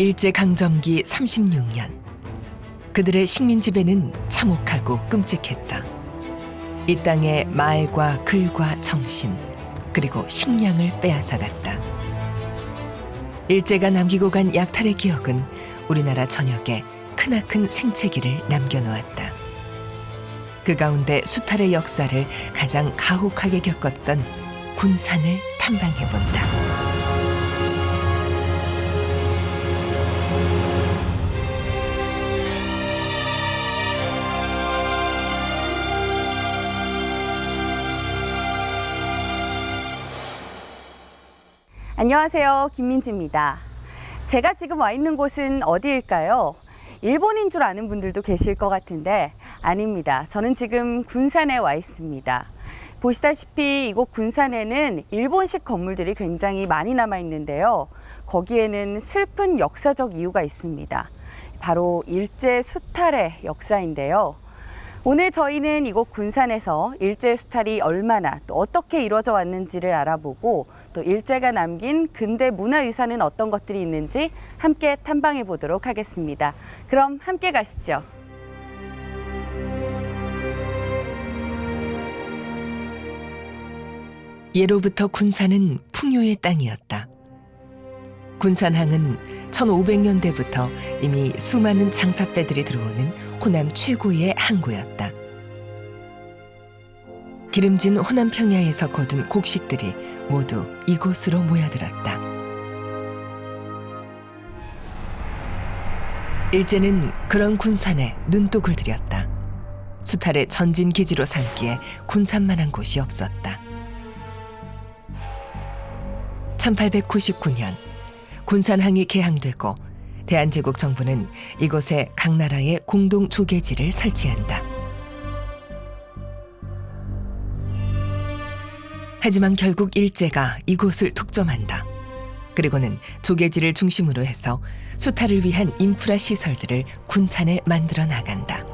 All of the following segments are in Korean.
일제 강점기 36년 그들의 식민 지배는 참혹하고 끔찍했다. 이 땅의 말과 글과 정신 그리고 식량을 빼앗아갔다. 일제가 남기고 간 약탈의 기억은 우리나라 전역에 크나큰 생채기를 남겨놓았다. 그 가운데 수탈의 역사를 가장 가혹하게 겪었던 군산을 탐방해본다. 안녕하세요. 김민지입니다. 제가 지금 와 있는 곳은 어디일까요? 일본인 줄 아는 분들도 계실 것 같은데 아닙니다. 저는 지금 군산에 와 있습니다. 보시다시피 이곳 군산에는 일본식 건물들이 굉장히 많이 남아 있는데요. 거기에는 슬픈 역사적 이유가 있습니다. 바로 일제 수탈의 역사인데요. 오늘 저희는 이곳 군산에서 일제 수탈이 얼마나 또 어떻게 이루어져 왔는지를 알아보고 또 일제가 남긴 근대 문화유산은 어떤 것들이 있는지 함께 탐방해 보도록 하겠습니다. 그럼 함께 가시죠. 예로부터 군산은 풍요의 땅이었다. 군산항은 1500년대부터 이미 수많은 장사배들이 들어오는 호남 최고의 항구였다. 기름진 호남 평야에서 거둔 곡식들이 모두 이곳으로 모여들었다. 일제는 그런 군산에 눈독을 들였다. 수탈의 전진 기지로 삼기에 군산만한 곳이 없었다. 1899년 군산항이 개항되고 대한제국 정부는 이곳에 각 나라의 공동 조계지를 설치한다. 하지만 결국 일제가 이곳을 독점한다. 그리고는 조계지를 중심으로 해서 수탈을 위한 인프라 시설들을 군산에 만들어 나간다.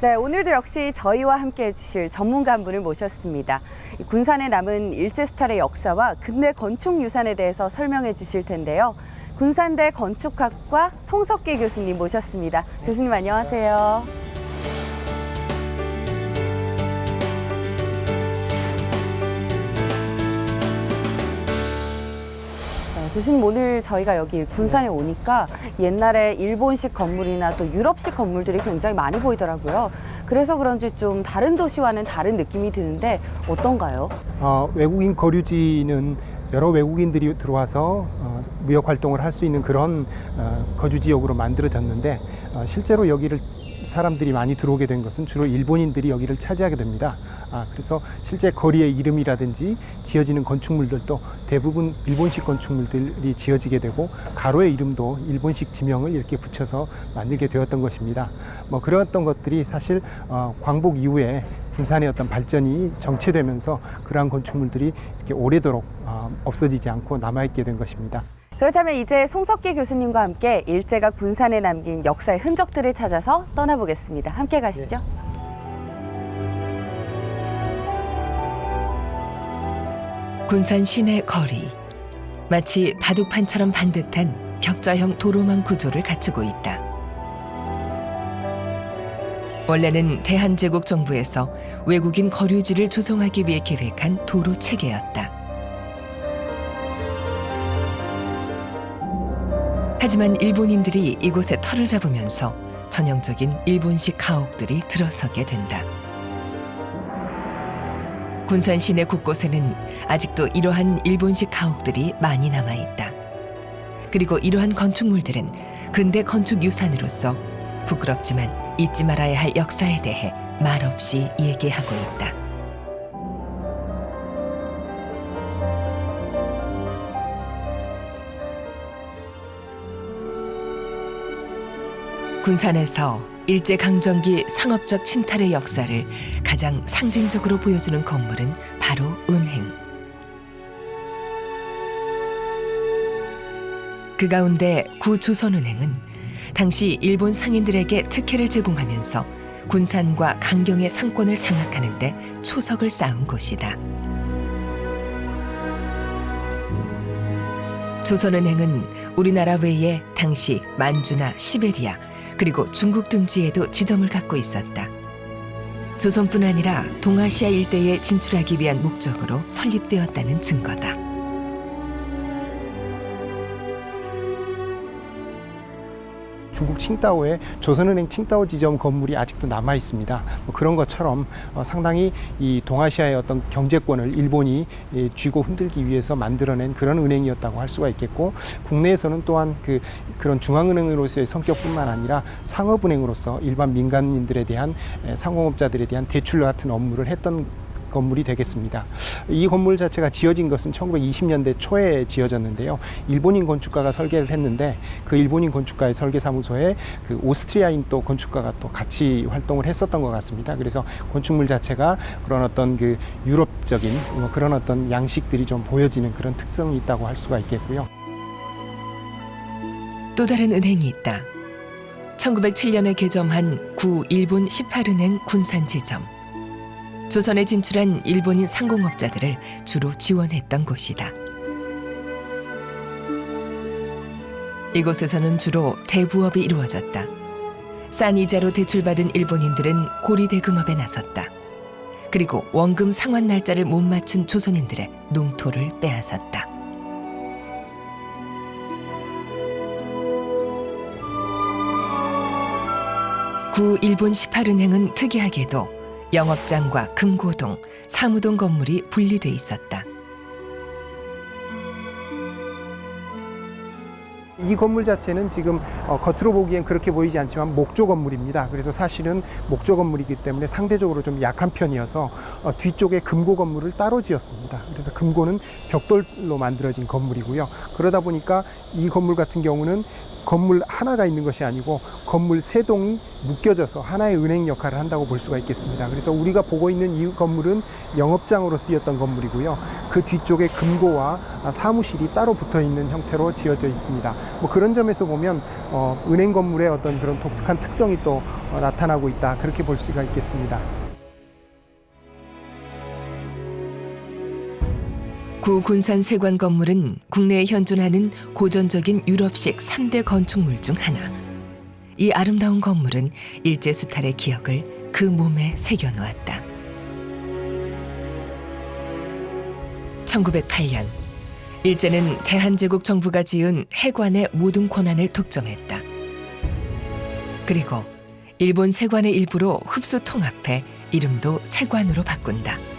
네, 오늘도 역시 저희와 함께 해주실 전문가 한 분을 모셨습니다. 이 군산에 남은 일제 수탈의 역사와 근대 건축 유산에 대해서 설명해 주실 텐데요. 군산대 건축학과 송석기 교수님 모셨습니다. 교수님 안녕하세요. 교수님 오늘 저희가 여기 군산에 오니까 옛날에 일본식 건물이나 또 유럽식 건물들이 굉장히 많이 보이더라고요. 그래서 그런지 좀 다른 도시와는 다른 느낌이 드는데 어떤가요? 어, 외국인 거류지는 여러 외국인들이 들어와서 어, 무역 활동을 할 수 있는 그런 어, 거주 지역으로 만들어졌는데 어, 실제로 여기를 사람들이 많이 들어오게 된 것은 주로 일본인들이 여기를 차지하게 됩니다. 아, 그래서 실제 거리의 이름이라든지 지어지는 건축물들도 대부분 일본식 건축물들이 지어지게 되고 가로의 이름도 일본식 지명을 이렇게 붙여서 만들게 되었던 것입니다. 뭐 그러했던 것들이 사실 어, 광복 이후에 군산의 어떤 발전이 정체되면서 그러한 건축물들이 이렇게 오래도록 어, 없어지지 않고 남아있게 된 것입니다. 그렇다면 이제 송석기 교수님과 함께 일제가 군산에 남긴 역사의 흔적들을 찾아서 떠나보겠습니다. 함께 가시죠. 군산 시내 거리 마치 바둑판처럼 반듯한 격자형 도로망 구조를 갖추고 있다. 원래는 대한제국 정부에서 외국인 거류지를 조성하기 위해 계획한 도로 체계였다. 하지만 일본인들이 이곳에 터를 잡으면서 전형적인 일본식 가옥들이 들어서게 된다. 군산 시내 곳곳에는 아직도 이러한 일본식 가옥들이 많이 남아 있다. 그리고 이러한 건축물들은 근대 건축 유산으로서 부끄럽지만 잊지 말아야 할 역사에 대해 말없이 얘기하고 있다. 군산에서 일제 강점기 상업적 침탈의 역사를 가장 상징적으로 보여주는 건물은 바로 은행. 그 가운데 구조선은행은 당시 일본 상인들에게 특혜를 제공하면서 군산과 강경의 상권을 장악하는데 초석을 쌓은 곳이다. 조선은행은 우리나라 외에 당시 만주나 시베리아 그리고 중국 등지에도 지점을 갖고 있었다. 조선뿐 아니라 동아시아 일대에 진출하기 위한 목적으로 설립되었다는 증거다. 중국 칭다오에 조선은행 칭다오 지점 건물이 아직도 남아 있습니다. 뭐 그런 것처럼 어, 상당히 이 동아시아의 어떤 경제권을 일본이 예, 쥐고 흔들기 위해서 만들어낸 그런 은행이었다고 할 수가 있겠고 국내에서는 또한 그 그런 중앙은행으로서의 성격뿐만 아니라 상업은행으로서 일반 민간인들에 대한 에, 상공업자들에 대한 대출 같은 업무를 했던 건물이 되겠습니다. 이 건물 자체가 지어진 것은 1920년대 초에 지어졌는데요. 일본인 건축가가 설계를 했는데 그 일본인 건축가의 설계 사무소에 그 오스트리아인 또 건축가가 또 같이 활동을 했었던 것 같습니다. 그래서 건축물 자체가 그런 어떤 그 유럽적인 뭐 그런 어떤 양식들이 좀 보여지는 그런 특성이 있다고 할 수가 있겠고요. 또 다른 은행이 있다. 1907년에 개점한 구 일본 18은행 군산지점. 조선에 진출한 일본인 상공업자들을 주로 지원했던 곳이다. 이곳에서는 주로 대부업이 이루어졌다. 싼 이자로 대출받은 일본인들은 고리대금업에 나섰다. 그리고 원금 상환 날짜를 못 맞춘 조선인들의 농토를 빼앗았다. 구 일본 18은행은 특이하게도 영업장과 금고동, 사무동 건물이 분리돼 있었다. 이 건물 자체는 지금 어, 겉으로 보기엔 그렇게 보이지 않지만 목조 건물입니다. 그래서 사실은 목조 건물이기 때문에 상대적으로 좀 약한 편이어서 어, 뒤쪽에 금고 건물을 따로 지었습니다. 그래서 금고는 벽돌로 만들어진 건물이고요. 그러다 보니까 이 건물 같은 경우는 건물 하나가 있는 것이 아니고 건물 세 동이 묶여져서 하나의 은행 역할을 한다고 볼 수가 있겠습니다. 그래서 우리가 보고 있는 이 건물은 영업장으로 쓰였던 건물이고요. 그 뒤쪽에 금고와 사무실이 따로 붙어 있는 형태로 지어져 있습니다. 뭐 그런 점에서 보면 어, 은행 건물의 어떤 그런 독특한 특성이 또 어, 나타나고 있다 그렇게 볼 수가 있겠습니다. 구 군산 세관 건물은 국내에 현존하는 고전적인 유럽식 3대 건축물 중 하나. 이 아름다운 건물은 일제 수탈의 기억을 그 몸에 새겨 놓았다. 1908년 일제는 대한제국 정부가 지은 해관의 모든 권한을 독점했다. 그리고 일본 세관의 일부로 흡수 통합해 이름도 세관으로 바꾼다.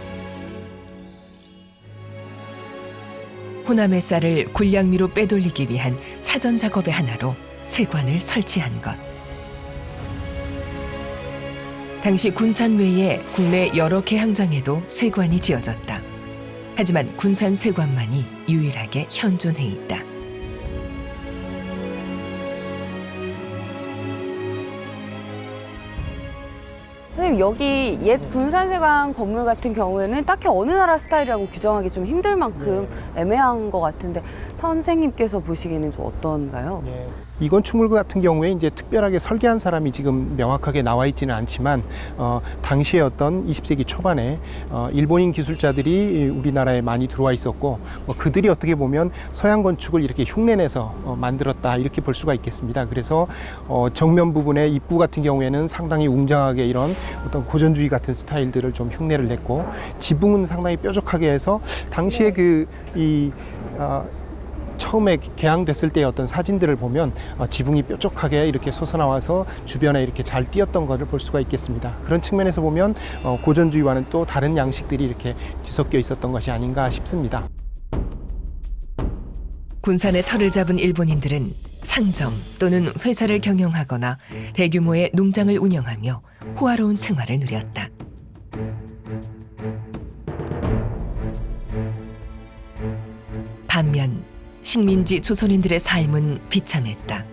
호남의 쌀을 군량미로 빼돌리기 위한 사전 작업의 하나로 세관을 설치한 것. 당시 군산 외에 국내 여러 개 항장에도 세관이 지어졌다. 하지만 군산 세관만이 유일하게 현존해 있다. 선생님 여기 옛 군산세관 건물 같은 경우에는 딱히 어느 나라 스타일이라고 규정하기 좀 힘들 만큼 애매한 것 같은데 선생님께서 보시기에는 좀 어떤가요? 이 건축물 같은 경우에 이제 특별하게 설계한 사람이 지금 명확하게 나와 있지는 않지만 어, 당시에 어떤 20세기 초반에 어, 일본인 기술자들이 우리나라에 많이 들어와 있었고 뭐 그들이 어떻게 보면 서양 건축을 이렇게 흉내내서 어, 만들었다 이렇게 볼 수가 있겠습니다. 그래서 어, 정면 부분의 입구 같은 경우에는 상당히 웅장하게 이런 어떤 고전주의 같은 스타일들을 좀 흉내를 냈고 지붕은 상당히 뾰족하게 해서 당시에 그이 어, 처음에 개항됐을 때의 어떤 사진들을 보면 어, 지붕이 뾰족하게 이렇게 솟아나와서 주변에 이렇게 잘 띄었던 것을 볼 수가 있겠습니다. 그런 측면에서 보면 어, 고전주의와는 또 다른 양식들이 이렇게 뒤섞여 있었던 것이 아닌가 싶습니다. 군산의 털을 잡은 일본인들은 상점 또는 회사를 경영하거나 대규모의 농장을 운영하며 호화로운 생활을 누렸다. 식민지 조선인들의 삶은 비참했다.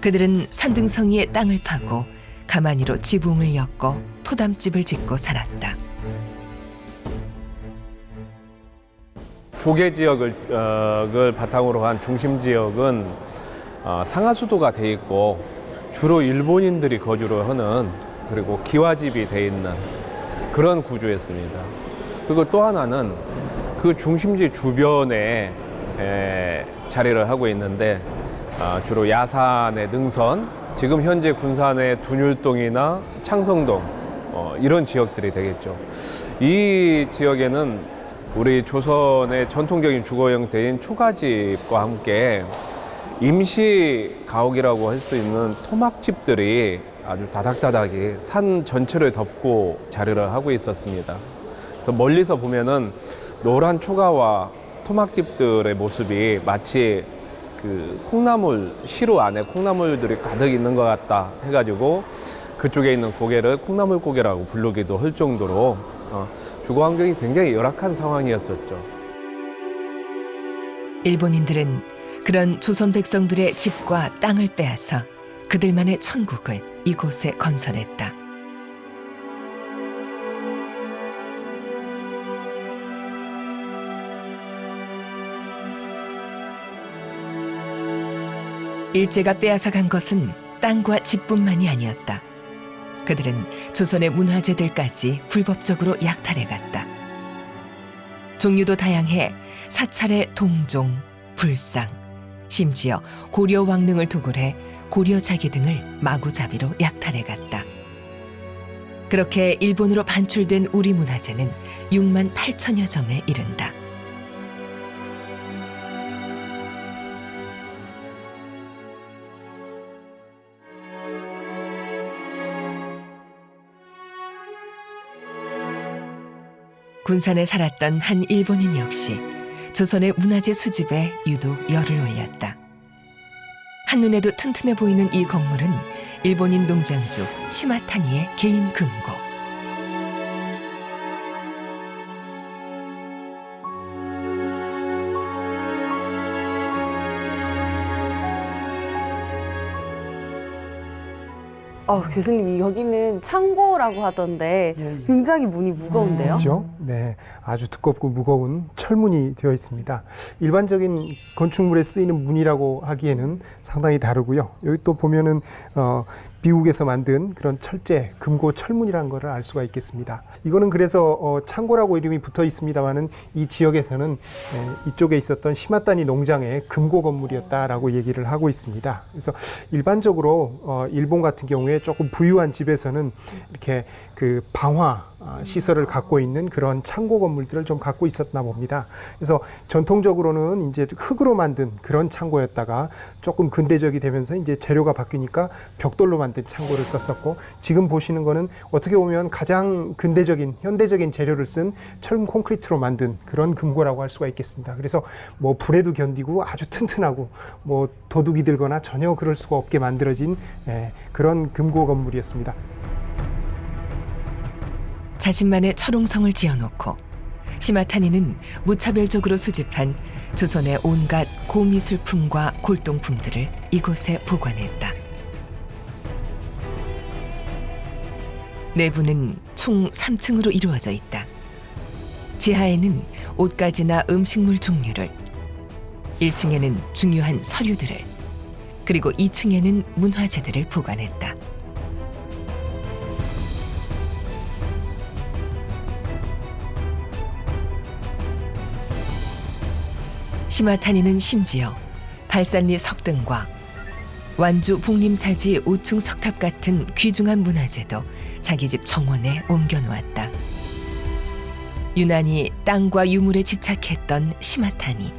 그들은 산등성이의 땅을 파고 가마니로 지붕을 엮고 토담집을 짓고 살았다. 조개 지역을 어, 을 바탕으로 한 중심 지역은 어, 상하수도가 돼 있고 주로 일본인들이 거주를 하는 그리고 기와집이 돼 있는 그런 구조였습니다. 그리고 또 하나는 그 중심지 주변에 에, 자리를 하고 있는데 아, 주로 야산의 능선, 지금 현재 군산의 둔율동이나 창성동 어, 이런 지역들이 되겠죠. 이 지역에는 우리 조선의 전통적인 주거 형태인 초가집과 함께 임시 가옥이라고 할 수 있는 토막집들이 아주 다닥다닥이 산 전체를 덮고 자리를 하고 있었습니다. 그래서 멀리서 보면은 노란 초가와 토막집들의 모습이 마치 그 콩나물 시루 안에 콩나물들이 가득 있는 것 같다 해가지고 그쪽에 있는 고개를 콩나물 고개라고 부르기도 할 정도로 어, 주거 환경이 굉장히 열악한 상황이었었죠. 일본인들은 그런 조선 백성들의 집과 땅을 빼앗아 그들만의 천국을 이곳에 건설했다. 일제가 빼앗아 간 것은 땅과 집뿐만이 아니었다. 그들은 조선의 문화재들까지 불법적으로 약탈해 갔다. 종류도 다양해 사찰의 동종, 불상, 심지어 고려 왕릉을 도굴해 고려 자기 등을 마구잡이로 약탈해 갔다. 그렇게 일본으로 반출된 우리 문화재는 6만 8천여 점에 이른다. 군산에 살았던 한 일본인 역시 조선의 문화재 수집에 유독 열을 올렸다. 한눈에도 튼튼해 보이는 이 건물은 일본인 농장주 시마타니의 개인 금고. 어, 교수님 여기는 창고라고 하던데 예, 예. 굉장히 문이 무거운데요? 그렇죠? 네, 아주 두껍고 무거운 철문이 되어 있습니다. 일반적인 건축물에 쓰이는 문이라고 하기에는 상당히 다르고요. 여기 또 보면은 어, 미국에서 만든 그런 철제 금고 철문이라는 것을 알 수가 있겠습니다. 이거는 그래서 어, 창고라고 이름이 붙어 있습니다만은 이 지역에서는 에, 이쪽에 있었던 시마다니 농장의 금고 건물이었다라고 얘기를 하고 있습니다. 그래서 일반적으로 어, 일본 같은 경우에 조금 부유한 집에서는 이렇게 그 방화 아, 시설을 갖고 있는 그런 창고 건물들을 좀 갖고 있었나 봅니다. 그래서 전통적으로는 이제 흙으로 만든 그런 창고였다가 조금 근대적이 되면서 이제 재료가 바뀌니까 벽돌로 만든 창고를 썼었고 지금 보시는 거는 어떻게 보면 가장 근대적인 현대적인 재료를 쓴 철근 콘크리트로 만든 그런 금고라고 할 수가 있겠습니다. 그래서 뭐 불에도 견디고 아주 튼튼하고 뭐 도둑이 들거나 전혀 그럴 수가 없게 만들어진 예, 그런 금고 건물이었습니다. 자신만의 철옹성을 지어놓고 시마타니는 무차별적으로 수집한 조선의 온갖 고미술품과 골동품들을 이곳에 보관했다. 내부는 총 3층으로 이루어져 있다. 지하에는 옷가지나 음식물 종류를, 1층에는 중요한 서류들을, 그리고 2층에는 문화재들을 보관했다. 시마타니는 심지어 발산리 석등과 완주 복림사지 오충 석탑 같은 귀중한 문화재도 자기 집 정원에 옮겨 놓았다. 유난히 땅과 유물에 집착했던 시마타니.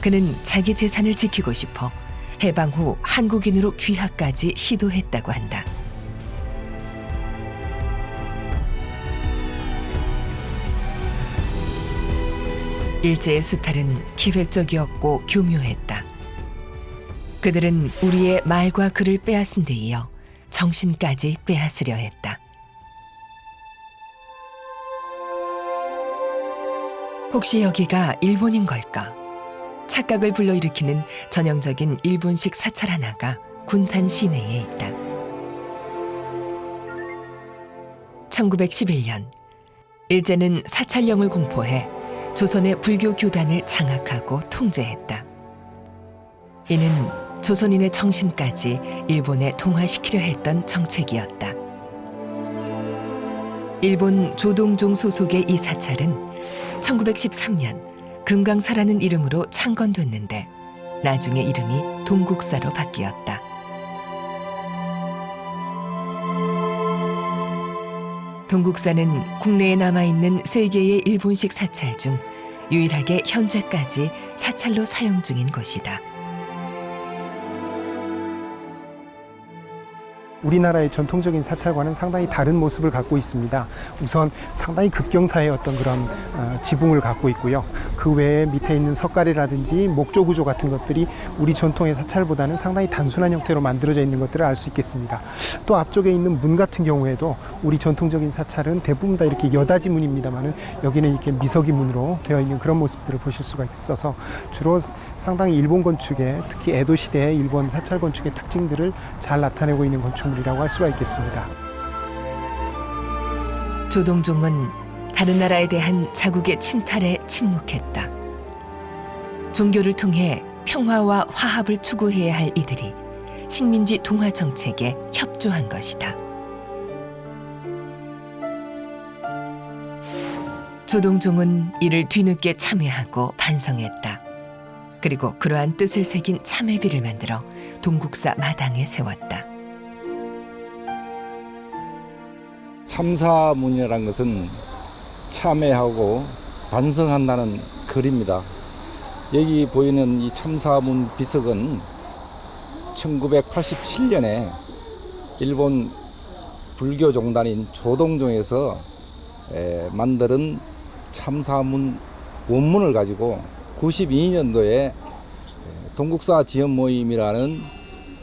그는 자기 재산을 지키고 싶어 해방 후 한국인으로 귀화까지 시도했다고 한다. 일제의 수탈은 기획적이었고 교묘했다. 그들은 우리의 말과 글을 빼앗은 데 이어 정신까지 빼앗으려 했다. 혹시 여기가 일본인 걸까? 착각을 불러일으키는 전형적인 일본식 사찰 하나가 군산 시내에 있다. 1911년 일제는 사찰령을 공포해 조선의 불교 교단을 장악하고 통제했다. 이는 조선인의 정신까지 일본에 동화시키려 했던 정책이었다. 일본 조동종 소속의 이 사찰은 1913년 금강사라는 이름으로 창건됐는데 나중에 이름이 동국사로 바뀌었다. 동국사는 국내에 남아있는 세 개의 일본식 사찰 중 유일하게 현재까지 사찰로 사용 중인 곳이다. 우리나라의 전통적인 사찰과는 상당히 다른 모습을 갖고 있습니다. 우선 상당히 급경사의 어떤 그런 어, 지붕을 갖고 있고요. 그 외에 밑에 있는 석가래라든지 목조 구조 같은 것들이 우리 전통의 사찰보다는 상당히 단순한 형태로 만들어져 있는 것들을 알 수 있겠습니다. 또 앞쪽에 있는 문 같은 경우에도 우리 전통적인 사찰은 대부분 다 이렇게 여다지 문입니다만은 여기는 이렇게 미석이 문으로 되어 있는 그런 모습들을 보실 수가 있어서 주로 상당히 일본 건축의 특히 에도 시대의 일본 사찰 건축의 특징들을 잘 나타내고 있는 건축 물이라고 할 수가 있겠습니다. 조동종은 다른 나라에 대한 자국의 침탈에 침묵했다. 종교를 통해 평화와 화합을 추구해야 할 이들이 식민지 동화 정책에 협조한 것이다. 조동종은 이를 뒤늦게 참여하고 반성했다. 그리고 그러한 뜻을 새긴 참회비를 만들어 동국사 마당에 세웠다. 참사문이라는 것은 참회하고 반성한다는 글입니다. 여기 보이는 이 참사문 비석은 1987년에 일본 불교 종단인 조동종에서 에, 만드는 참사문 원문을 가지고 92년도에 동국사 지원 모임이라는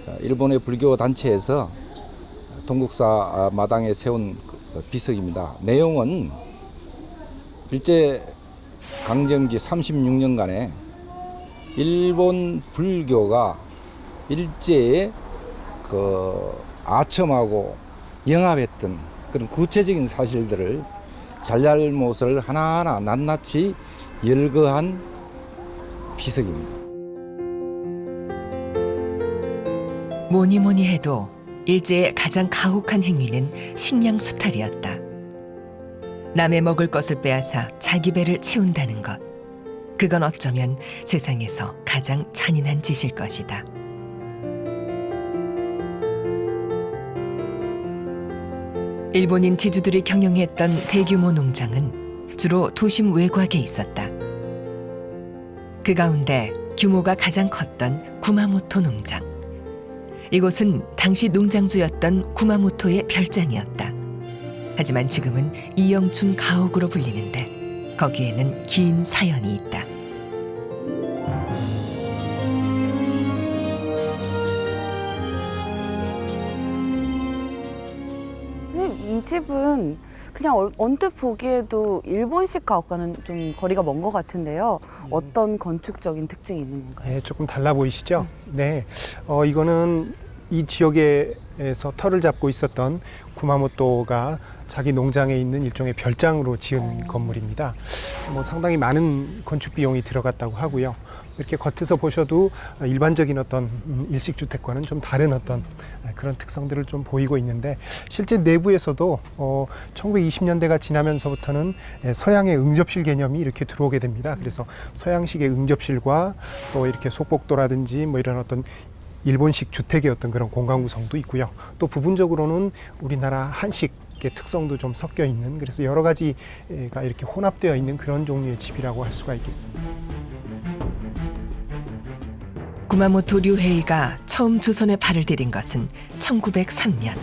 어, 일본의 불교 단체에서 동국사 아, 마당에 세운 그 비석입니다. 내용은 일제 강점기 36년간에 일본 불교가 일제에 그 아첨하고 영합했던 그런 구체적인 사실들을 잘잘못을 하나하나 낱낱이 열거한 비석입니다. 뭐니 뭐니 해도 일제의 가장 가혹한 행위는 식량 수탈이었다. 남의 먹을 것을 빼앗아 자기 배를 채운다는 것. 그건 어쩌면 세상에서 가장 잔인한 짓일 것이다. 일본인 지주들이 경영했던 대규모 농장은 주로 도심 외곽에 있었다. 그 가운데 규모가 가장 컸던 구마모토 농장. 이곳은 당시 농장주였던 구마모토의 별장이었다. 하지만 지금은 이영춘 가옥으로 불리는데 거기에는 긴 사연이 있다. 이 집은 그냥 얼- 언뜻 보기에도 일본식 가옥과는 좀 거리가 먼 것 같은데요. 어떤 건축적인 특징이 있는 건가요? 네, 조금 달라 보이시죠? 네, 어, 이거는 이 지역에서 터를 잡고 있었던 구마모토가 자기 농장에 있는 일종의 별장으로 지은 건물입니다. 뭐 상당히 많은 건축 비용이 들어갔다고 하고요. 이렇게 겉에서 보셔도 일반적인 어떤 음, 일식 주택과는 좀 다른 어떤 그런 특성들을 좀 보이고 있는데 실제 내부에서도 어, 1920년대가 지나면서부터는 서양의 응접실 개념이 이렇게 들어오게 됩니다. 그래서 서양식의 응접실과 또 이렇게 속복도라든지 뭐 이런 어떤 일본식 주택의 어떤 그런 공간 구성도 있고요. 또 부분적으로는 우리나라 한식의 특성도 좀 섞여 있는 그래서 여러 가지가 이렇게 혼합되어 있는 그런 종류의 집이라고 할 수가 있겠습니다. 구마모토 류헤이가 처음 조선에 발을 디딘 것은 1903년.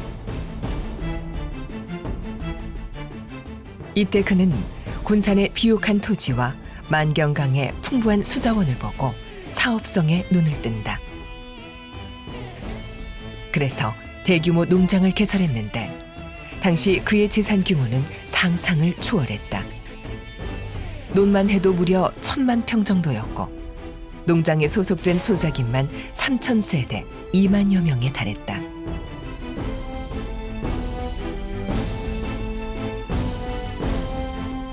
이때 그는 군산의 비옥한 토지와 만경강의 풍부한 수자원을 보고 사업성에 눈을 뜬다. 그래서 대규모 농장을 개설했는데 당시 그의 재산 규모는 상상을 초월했다. 논만 해도 무려 천만 평 정도였고 농장에 소속된 소작인만 3천 세대 2만여 명에 달했다.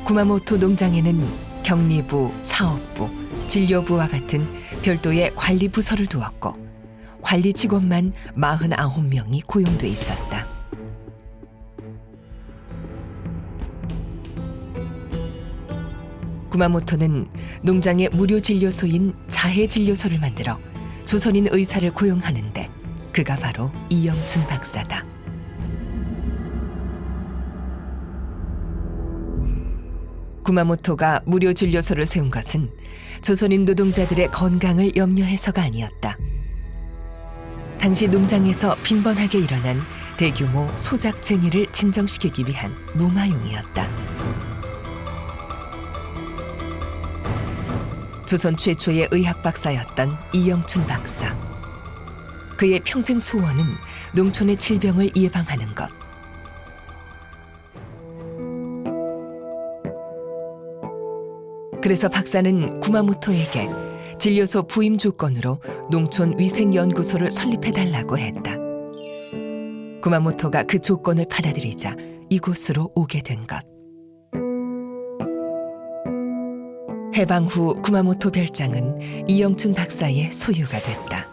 구마모토 농장에는 격리부, 사업부, 진료부와 같은 별도의 관리 부서를 두었고 관리 직원만 49명이 고용돼 있었다. 구마모토는 농장의 무료 진료소인 자해 진료소를 만들어 조선인 의사를 고용하는데 그가 바로 이영춘 박사다. 구마모토가 무료 진료소를 세운 것은 조선인 노동자들의 건강을 염려해서가 아니었다. 당시 농장에서 빈번하게 일어난 대규모 소작쟁이를 진정시키기 위한 무마용이었다. 조선 최초의 의학 박사였던 이영춘 박사. 그의 평생 소원은 농촌의 질병을 예방하는 것. 그래서 박사는 구마모토에게 진료소 부임 조건으로 농촌 위생연구소를 설립해달라고 했다. 구마모토가 그 조건을 받아들이자 이곳으로 오게 된 것. 해방 후 구마모토 별장은 이영춘 박사의 소유가 됐다.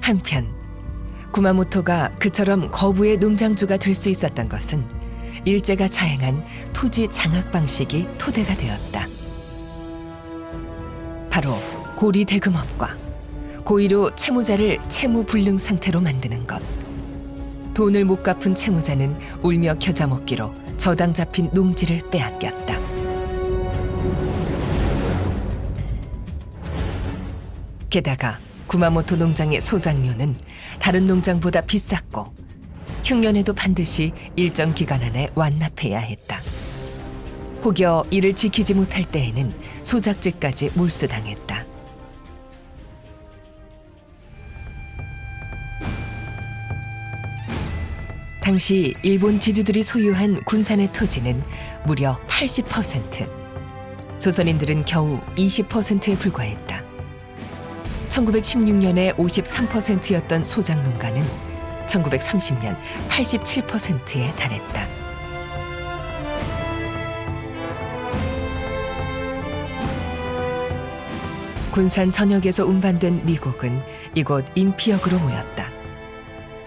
한편 구마모토가 그처럼 거부의 농장주가 될 수 있었던 것은 일제가 자행한 토지 장악 방식이 토대가 되었다. 바로 고리 대금업과 고의로 채무자를 채무 불능 상태로 만드는 것. 돈을 못 갚은 채무자는 울며 겨자 먹기로 저당 잡힌 농지를 빼앗겼다. 게다가 구마모토 농장의 소장료는 다른 농장보다 비쌌고 흉년에도 반드시 일정 기간 안에 완납해야 했다. 혹여 이를 지키지 못할 때에는 소작지까지 몰수당했다. 당시 일본 지주들이 소유한 군산의 토지는 무려 80%. 조선인들은 겨우 20%에 불과했다. 1916년에 53%였던 소작 농가는 1930년 87%에 달했다. 군산 전역에서 운반된 미국은 이곳 인피역으로 모였다.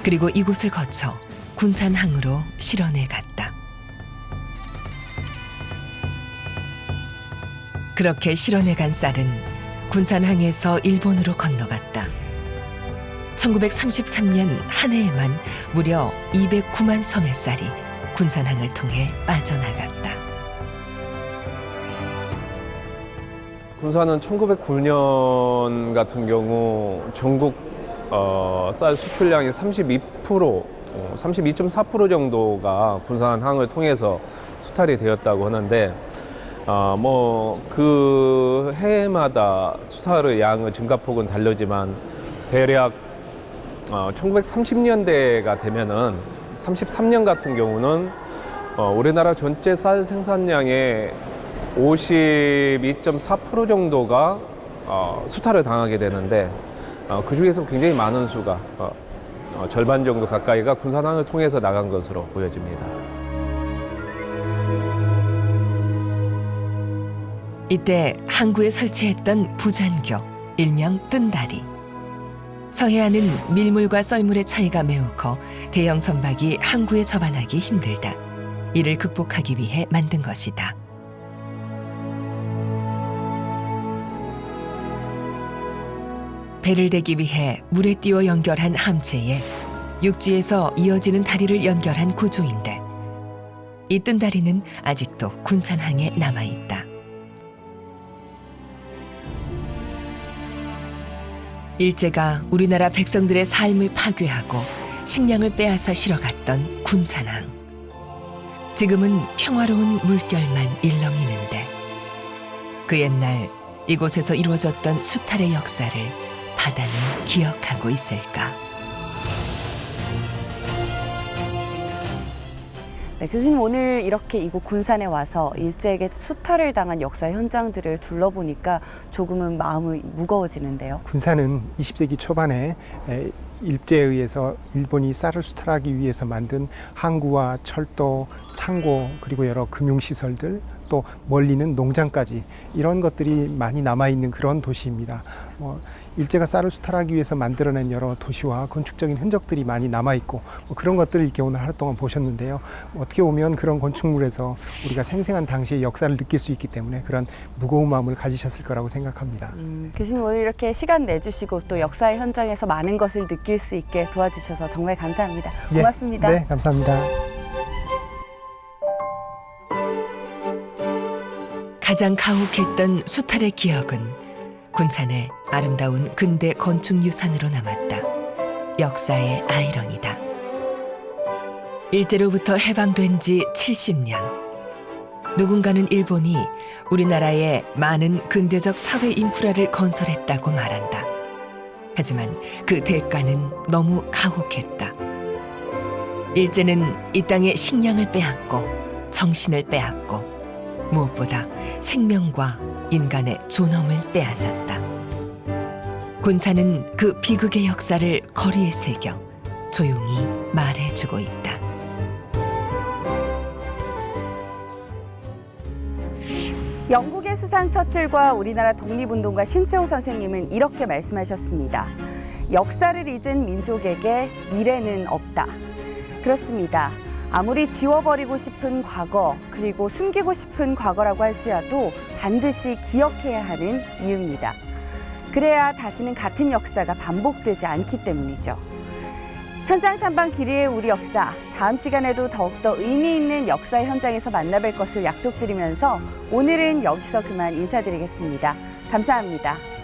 그리고 이곳을 거쳐 군산항으로 실현해 갔다. 그렇게 실현해 간 쌀은 군산항에서 일본으로 건너갔다. 1933년 한 해에만 무려 209만 섬의 쌀이 군산항을 통해 빠져나갔다. 군산은 1909년 같은 경우 전국 어, 쌀 수출량의 32%, 어, 32.4% 정도가 군산 항을 통해서 수탈이 되었다고 하는데 어, 뭐그 해마다 수탈의 양의 증가폭은 다르지만 대략 어, 1930년대가 되면은 33년 같은 경우는 어, 우리나라 전체 쌀 생산량의 52.4% 정도가 어, 수탈을 당하게 되는데 어, 그 중에서 굉장히 많은 수가 어, 어, 절반 정도 가까이가 군산항을 통해서 나간 것으로 보여집니다. 이때 항구에 설치했던 부잔교, 일명 뜬다리. 서해안은 밀물과 썰물의 차이가 매우 커 대형 선박이 항구에 접안하기 힘들다. 이를 극복하기 위해 만든 것이다. 배를 대기 위해 물에 띄워 연결한 함체에 육지에서 이어지는 다리를 연결한 구조인데 이 뜬 다리는 아직도 군산항에 남아 있다. 일제가 우리나라 백성들의 삶을 파괴하고 식량을 빼앗아 실어갔던 군산항. 지금은 평화로운 물결만 일렁이는데 그 옛날 이곳에서 이루어졌던 수탈의 역사를 바다는 기억하고 있을까? 네, 교수님 오늘 이렇게 이곳 군산에 와서 일제에게 수탈을 당한 역사 현장들을 둘러보니까 조금은 마음이 무거워지는데요. 군산은 20세기 초반에 에, 일제에 의해서 일본이 쌀을 수탈하기 위해서 만든 항구와 철도, 창고 그리고 여러 금융 시설들 또 멀리는 농장까지 이런 것들이 많이 남아 있는 그런 도시입니다. 뭐 일제가 쌀을 수탈하기 위해서 만들어낸 여러 도시와 건축적인 흔적들이 많이 남아 있고 뭐 그런 것들을 이렇게 오늘 하루 동안 보셨는데요. 뭐 어떻게 보면 그런 건축물에서 우리가 생생한 당시의 역사를 느낄 수 있기 때문에 그런 무거운 마음을 가지셨을 거라고 생각합니다. 음, 교수님 오늘 이렇게 시간 내주시고 또 역사의 현장에서 많은 것을 느낄 수 있게 도와주셔서 정말 감사합니다. 예, 고맙습니다. 네, 감사합니다. 가장 가혹했던 수탈의 기억은 군산의 아름다운 근대 건축 유산으로 남았다. 역사의 아이러니다. 일제로부터 해방된 지 70년. 누군가는 일본이 우리나라에 많은 근대적 사회 인프라를 건설했다고 말한다. 하지만 그 대가는 너무 가혹했다. 일제는 이 땅의 식량을 빼앗고 정신을 빼앗고 무엇보다 생명과 인간의 존엄을 빼앗았다. 군사는 그 비극의 역사를 거리에 새겨 조용히 말해주고 있다. 영국의 수상 처칠과 우리나라 독립운동가 신채호 선생님은 이렇게 말씀하셨습니다. 역사를 잊은 민족에게 미래는 없다. 그렇습니다. 아무리 지워버리고 싶은 과거, 그리고 숨기고 싶은 과거라고 할지라도 반드시 기억해야 하는 이유입니다. 그래야 다시는 같은 역사가 반복되지 않기 때문이죠. 현장 탐방 길이의 우리 역사 다음 시간에도 더욱더 의미 있는 역사 현장에서 만나뵐 것을 약속드리면서 오늘은 여기서 그만 인사드리겠습니다. 감사합니다.